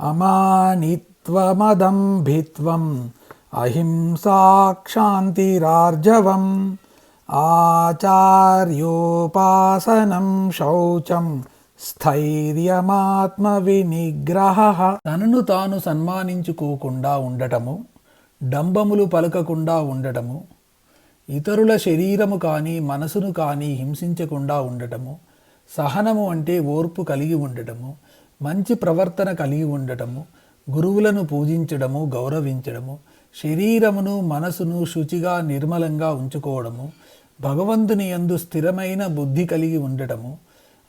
అమానిత్వమదంభిత్వం అహింసాక్షాంతిరార్జవం ఆచార్యోపాసనం శౌచం స్థైర్యమాత్మ వినిగ్రహ తనను తాను సన్మానించుకోకుండా ఉండటము డంబములు పలకకుండా ఉండటము ఇతరుల శరీరము కానీ మనసును కానీ హింసించకుండా ఉండటము సహనము అంటే ఓర్పు కలిగి ఉండటము మంచి ప్రవర్తన కలిగి ఉండటము గురువులను పూజించడము గౌరవించడము శరీరమును మనసును శుచిగా నిర్మలంగా ఉంచుకోవడము భగవంతుని యందు స్థిరమైన బుద్ధి కలిగి ఉండటము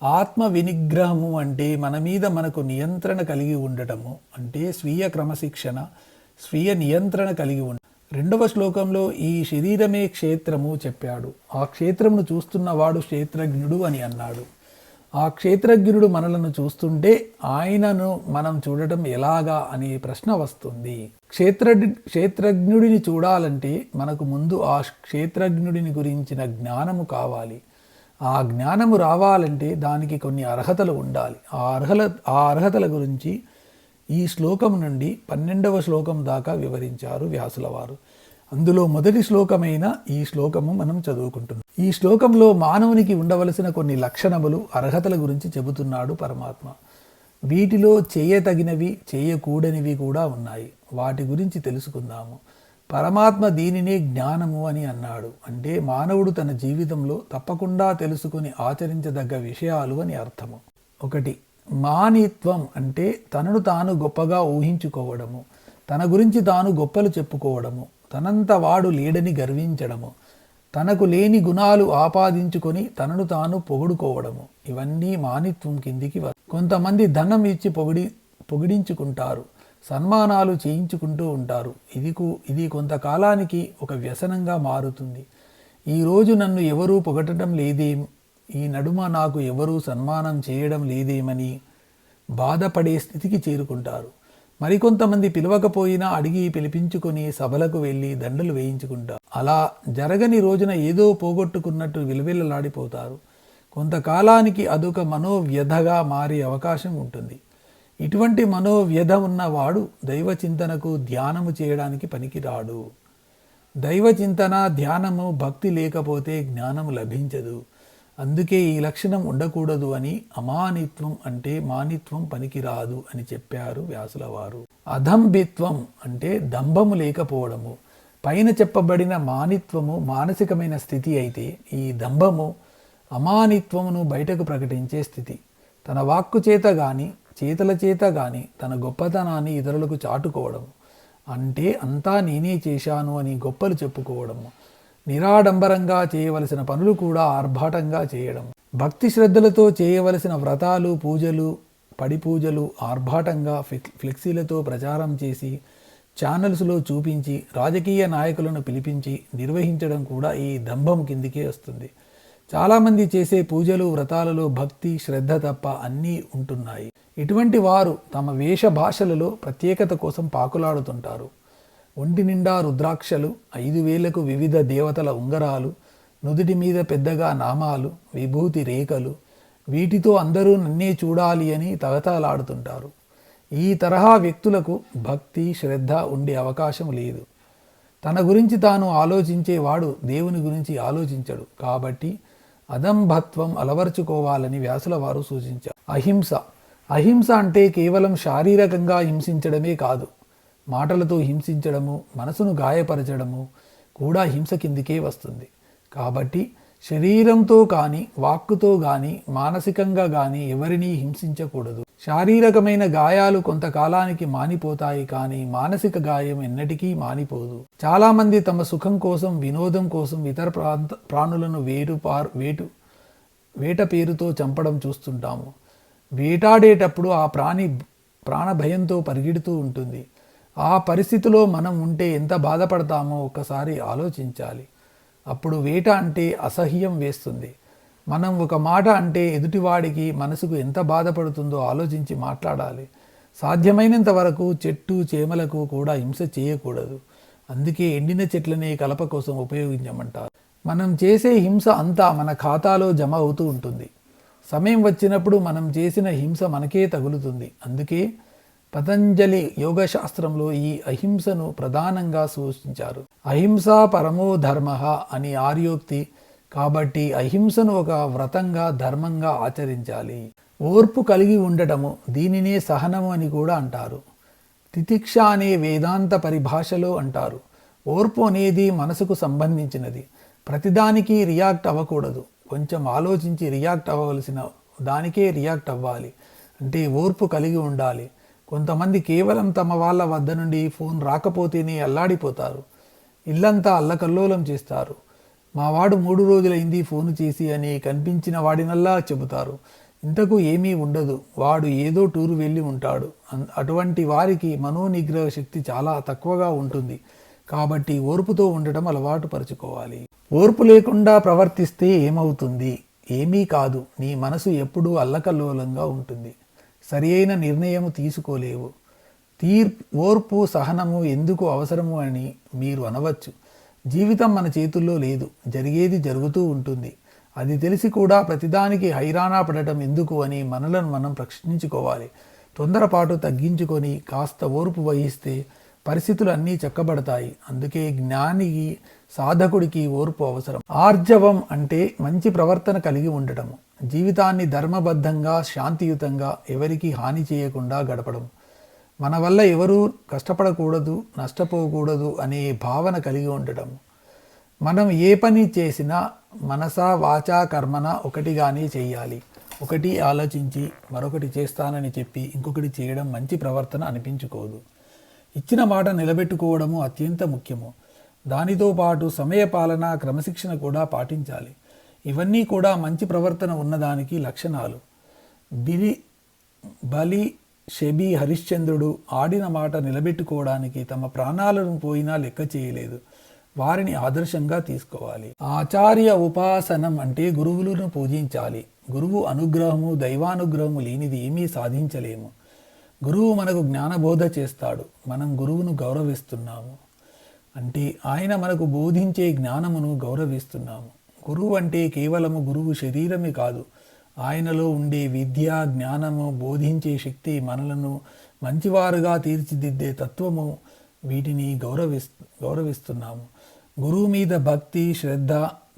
ఆత్మ వినిగ్రహము అంటే మన మీద మనకు నియంత్రణ కలిగి ఉండటము అంటే స్వీయ క్రమశిక్షణ స్వీయ నియంత్రణ కలిగి ఉండ రెండవ శ్లోకంలో ఈ శరీరమే క్షేత్రము చెప్పాడు. ఆ క్షేత్రమును చూస్తున్నవాడు క్షేత్రజ్ఞుడు అని అన్నాడు. ఆ క్షేత్రజ్ఞుడు మనలను చూస్తుంటే ఆయనను మనం చూడటం ఎలాగా అనే ప్రశ్న వస్తుంది. క్షేత్ర క్షేత్రజ్ఞుడిని చూడాలంటే మనకు ముందు ఆ క్షేత్రజ్ఞుడిని గురించిన జ్ఞానము కావాలి. ఆ జ్ఞానము రావాలంటే దానికి కొన్ని అర్హతలు ఉండాలి. ఆ అర్హల ఆ అర్హతల గురించి ఈ శ్లోకం నుండి పన్నెండవ శ్లోకం దాకా వివరించారు వ్యాసుల వారు. అందులో మొదటి శ్లోకమైన ఈ శ్లోకము మనం చదువుకుంటున్నాం. ఈ శ్లోకంలో మానవునికి ఉండవలసిన కొన్ని లక్షణములు అర్హతల గురించి చెబుతున్నాడు పరమాత్మ. వీటిలో చేయతగినవి చేయకూడనివి కూడా ఉన్నాయి. వాటి గురించి తెలుసుకుందాము. పరమాత్మ దీనినే జ్ఞానము అని అన్నాడు. అంటే మానవుడు తన జీవితంలో తప్పకుండా తెలుసుకుని ఆచరించదగ్గ విషయాలు అని అర్థము. ఒకటి మానిత్వం అంటే తనను తాను గొప్పగా ఊహించుకోవడము. తన గురించి తాను గొప్పలు చెప్పుకోవడము. తనంత వాడు లేడని గర్వించడము. తనకు లేని గుణాలు ఆపాదించుకొని తనను తాను పొగుడుకోవడము. ఇవన్నీ మానిత్వం కిందికి కొంతమంది ధనం ఇచ్చి పొగిడి పొగిడించుకుంటారు. సన్మానాలు చేయించుకుంటూ ఉంటారు. ఇది కు- ఇది కొంతకాలానికి ఒక వ్యసనంగా మారుతుంది. ఈరోజు నన్ను ఎవరూ పొగటం లేదేం? ఈ నడుమ నాకు ఎవరూ సన్మానం చేయడం లేదేమని బాధపడే స్థితికి చేరుకుంటారు. మరికొంతమంది పిలవకపోయినా అడిగి పిలిపించుకొని సభలకు వెళ్ళి దండలు వేయించుకుంటారు. అలా జరగని రోజున ఏదో పోగొట్టుకున్నట్టు విలువిల్లలాడిపోతారు. కొంతకాలానికి అదొక మనోవ్యధగా మారే అవకాశం ఉంటుంది. ఇటువంటి మనోవ్యధ ఉన్నవాడు దైవ చింతనకు ధ్యానము చేయడానికి పనికిరాడు. దైవ చింతన ధ్యానము భక్తి లేకపోతే జ్ఞానము లభించదు. అందుకే ఈ లక్షణం ఉండకూడదు అని అమానిత్వం అంటే మానిత్వం పనికిరాదు అని చెప్పారు వ్యాసుల వారు. అదంభిత్వం అంటే దంభము లేకపోవడము. పైన చెప్పబడిన మానిత్వము మానసికమైన స్థితి అయితే ఈ దంభము అమానిత్వమును బయటకు ప్రకటించే స్థితి. తన వాక్కు చేత గాని చేతల చేత గాని తన గొప్పతనాన్ని ఇతరులకు చాటుకోవడము. అంటే అంతా నేనే చేశాను అని గొప్పలు చెప్పుకోవడము. నిరాడంబరంగా చేయవలసిన పనులు కూడా ఆర్భాటంగా చేయడం. భక్తి శ్రద్ధలతో చేయవలసిన వ్రతాలు పూజలు పడి పూజలు ఆర్భాటంగా ఫ్లెక్సీలతో ప్రచారం చేసి ఛానల్స్లో చూపించి రాజకీయ నాయకులను పిలిపించి నిర్వహించడం కూడా ఈ దంభం కిందికే వస్తుంది. చాలామంది చేసే పూజలు వ్రతాలలో భక్తి శ్రద్ధ తప్ప అన్నీ ఉంటున్నాయి. ఇటువంటి వారు తమ వేష భాషలలో ప్రత్యేకత కోసం పాకులాడుతుంటారు. ఒంటి నిండా రుద్రాక్షలు ఐదు వేలకు వివిధ దేవతల ఉంగరాలు నుదుటి మీద పెద్దగా నామాలు విభూతి రేఖలు వీటితో అందరూ నన్నే చూడాలి అని తగతాలాడుతుంటారు ఈ తరహా వ్యక్తులకు భక్తి శ్రద్ధ ఉండే అవకాశం లేదు. తన గురించి తాను ఆలోచించేవాడు దేవుని గురించి ఆలోచించడు. కాబట్టి అదంభత్వం అలవర్చుకోవాలని వ్యాసుల వారు సూచించారు. అహింస. అహింస అంటే కేవలం శారీరకంగా హింసించడమే కాదు. మాటలతో హింసించడము మనసును గాయపరచడము కూడా హింస కిందికే వస్తుంది. కాబట్టి శరీరంతో కానీ వాక్కుతో కానీ మానసికంగా కానీ ఎవరినీ హింసించకూడదు. శారీరకమైన గాయాలు కొంతకాలానికి మానిపోతాయి కానీ మానసిక గాయం ఎన్నటికీ మానిపోదు. చాలామంది తమ సుఖం కోసం వినోదం కోసం ఇతర ప్రాంత ప్రాణులను వేరు పార్ వేటు వేట పేరుతో చంపడం చూస్తుంటాము. వేటాడేటప్పుడు ఆ ప్రాణి ప్రాణ భయంతో పరిగెడుతూ ఉంటుంది. ఆ పరిస్థితిలో మనం ఉంటే ఎంత బాధపడతామో ఒక్కసారి ఆలోచించాలి. అప్పుడు వేట అంటే అసహ్యం వేస్తుంది. మనం ఒక మాట అంటే ఎదుటివాడికి మనసుకు ఎంత బాధపడుతుందో ఆలోచించి మాట్లాడాలి. సాధ్యమైనంత వరకు చెట్టు చేమలకు కూడా హింస చేయకూడదు. అందుకే ఎండిన చెట్లనే కలప కోసం ఉపయోగించమంటారు. మనం చేసే హింస అంతా మన ఖాతాలో జమ అవుతూ ఉంటుంది. సమయం వచ్చినప్పుడు మనం చేసిన హింస మనకే తగులుతుంది. అందుకే పతంజలి యోగశాస్త్రంలో ఈ అహింసను ప్రధానంగా సూచించారు. అహింస పరమో ధర్మ అని ఆర్యోక్తి కాబట్టి అహింసను ఒక వ్రతంగా ధర్మంగా ఆచరించాలి. ఓర్పు కలిగి ఉండటము దీనినే సహనము అని కూడా అంటారు. తితిక్ష అనే వేదాంత పరిభాషలో అంటారు. ఓర్పు అనేది మనసుకు సంబంధించినది. ప్రతిదానికి రియాక్ట్ అవ్వకూడదు. కొంచెం ఆలోచించి రియాక్ట్ అవ్వవలసిన దానికే రియాక్ట్ అవ్వాలి. అంటే ఓర్పు కలిగి ఉండాలి. కొంతమంది కేవలం తమ వాళ్ళ వద్ద నుండి ఫోన్ రాకపోతేనే అల్లాడిపోతారు. ఇల్లంతా అల్లకల్లోలం చేస్తారు. మావాడు మూడు రోజులైంది ఫోను చేసి అని కనిపించిన వాడినల్లా చెబుతారు. ఇంతకు ఏమీ ఉండదు. వాడు ఏదో టూరు వెళ్ళి ఉంటాడు. అన్- అటువంటి వారికి మనోనిగ్రహ శక్తి చాలా తక్కువగా ఉంటుంది. కాబట్టి ఓర్పుతో ఉండటం అలవాటు పరుచుకోవాలి. ఓర్పు లేకుండా ప్రవర్తిస్తే ఏమవుతుంది? ఏమీ కాదు. నీ మనసు ఎప్పుడూ అల్లకల్లోలంగా ఉంటుంది. సరి అయిన నిర్ణయము తీసుకోలేవు. తీర్ ఓర్పు సహనము ఎందుకు అవసరము అని మీరు అనవచ్చు. జీవితం మన చేతుల్లో లేదు. జరిగేది జరుగుతూ ఉంటుంది. అది తెలిసి కూడా ప్రతిదానికి హైరాణా పడటం ఎందుకు అని మనలను మనం ప్రశ్నించుకోవాలి. తొందరపాటు తగ్గించుకొని కాస్త ఓర్పు వహిస్తే పరిస్థితులు అన్నీ చక్కబడతాయి. అందుకే జ్ఞానికి సాధకుడికి ఓర్పు అవసరం. ఆర్జవం అంటే మంచి ప్రవర్తన కలిగి ఉండటం. జీవితాన్ని ధర్మబద్ధంగా శాంతియుతంగా ఎవరికి హాని చేయకుండా గడపడం. మన వల్ల ఎవరూ కష్టపడకూడదు నష్టపోకూడదు అనే భావన కలిగి ఉండటం. మనం ఏ పని చేసినా మనసా వాచా కర్మన ఒకటిగానే చేయాలి. ఒకటి ఆలోచించి మరొకటి చేస్తానని చెప్పి ఇంకొకటి చేయడం మంచి ప్రవర్తన అనిపించుకోదు. ఇచ్చిన మాట నిలబెట్టుకోవడము అత్యంత ముఖ్యము. దానితో పాటు సమయపాలన క్రమశిక్షణ కూడా పాటించాలి. ఇవన్నీ కూడా మంచి ప్రవర్తన ఉన్నదానికి లక్షణాలు. బిలి బలి షెబి హరిశ్చంద్రుడు ఆడిన మాట నిలబెట్టుకోవడానికి తమ ప్రాణాలను పోయినా లెక్క చేయలేదు. వారిని ఆదర్శంగా తీసుకోవాలి. ఆచార్య ఉపాసనం అంటే గురువులను పూజించాలి. గురువు అనుగ్రహము దైవానుగ్రహము లేనిది ఏమీ సాధించలేము. గురువు మనకు జ్ఞానబోధ చేస్తాడు. మనం గురువును గౌరవిస్తున్నాము. అంటే ఆయన మనకు బోధించే జ్ఞానమును గౌరవిస్తున్నాము. గురువు అంటే కేవలము గురువు శరీరమే కాదు. ఆయనలో ఉండే విద్య జ్ఞానము బోధించే శక్తి మనలను మంచివారుగా తీర్చిదిద్దే తత్వము వీటిని గౌరవిస్ గౌరవిస్తున్నాము. గురువు మీద భక్తి శ్రద్ధ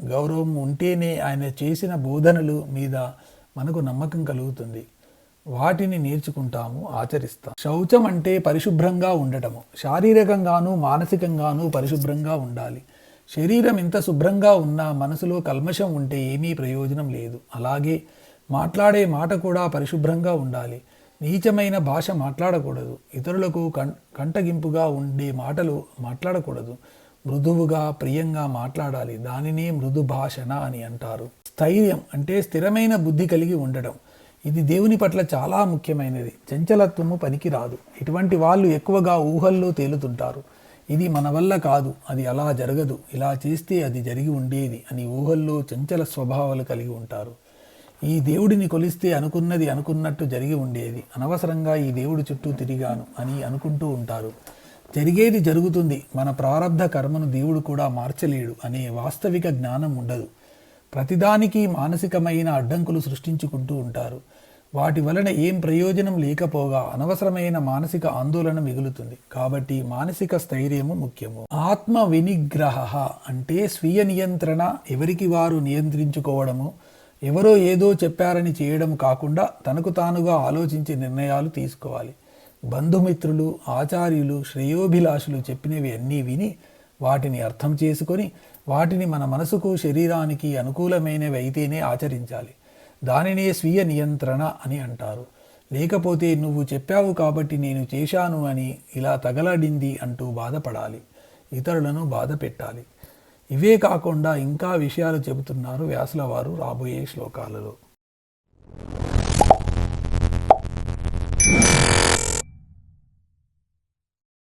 గౌరవం ఉంటేనే ఆయన చేసిన బోధనలు మీద మనకు నమ్మకం కలుగుతుంది. వాటిని నేర్చుకుంటాము ఆచరిస్తాం. శౌచం అంటే పరిశుభ్రంగా ఉండటము. శారీరకంగాను మానసికంగాను పరిశుభ్రంగా ఉండాలి. శరీరం ఎంత శుభ్రంగా ఉన్నా మనసులో కల్మషం ఉంటే ఏమీ ప్రయోజనం లేదు. అలాగే మాట్లాడే మాట కూడా పరిశుభ్రంగా ఉండాలి. నీచమైన భాష మాట్లాడకూడదు. ఇతరులకు కం కంటగింపుగా ఉండే మాటలు మాట్లాడకూడదు. మృదువుగా ప్రియంగా మాట్లాడాలి. దానినే మృదు భాషణ అని అంటారు. స్థైర్యం అంటే స్థిరమైన బుద్ధి కలిగి ఉండడం ఇది దేవుని పట్ల చాలా ముఖ్యమైనది. చంచలత్వము పనికిరాదు. ఇటువంటి వాళ్ళు ఎక్కువగా ఊహల్లో తేలుతుంటారు. ఇది మన వల్ల కాదు. అది అలా జరగదు. ఇలా చేస్తే అది జరిగి ఉండేది అని ఊహల్లో చంచల స్వభావాలు కలిగి ఉంటారు. ఈ దేవుడిని కొలిస్తే అనుకున్నది అనుకున్నట్టు జరిగి ఉండేది. అనవసరంగా ఈ దేవుడి చుట్టూ తిరిగాను అని అనుకుంటూ ఉంటారు. జరిగేది జరుగుతుంది. మన ప్రారంధ కర్మను దేవుడు కూడా మార్చలేడు అనే వాస్తవిక జ్ఞానం ఉండదు. ప్రతిదానికి మానసికమైన అడ్డంకులు సృష్టించుకుంటూ ఉంటారు. వాటి వలన ఏం ప్రయోజనం లేకపోగా అనవసరమైన మానసిక ఆందోళన మిగులుతుంది. కాబట్టి మానసిక స్థైర్యము ముఖ్యము. ఆత్మ వినిగ్రహ అంటే స్వీయ నియంత్రణ ఎవరికి వారు నియంత్రించుకోవడము ఎవరో ఏదో చెప్పారని చేయడం కాకుండా తనకు తానుగా ఆలోచించి నిర్ణయాలు తీసుకోవాలి. బంధుమిత్రులు ఆచార్యులు శ్రేయోభిలాషులు చెప్పినవి అన్నీ విని వాటిని అర్థం చేసుకొని వాటిని మన మనసుకు శరీరానికి అనుకూలమైనవి అయితేనే ఆచరించాలి. దానినే స్వీయ నియంత్రణ అని అంటారు. లేకపోతే నువ్వు చెప్పావు కాబట్టి నేను చేశాను అని ఇలా తగలడింది అంటూ బాధపడాలి. ఇతరులను బాధ పెట్టాలి. ఇవే కాకుండా ఇంకా విషయాలు చెబుతున్నారు వ్యాసుల వారు రాబోయే శ్లోకాలలో.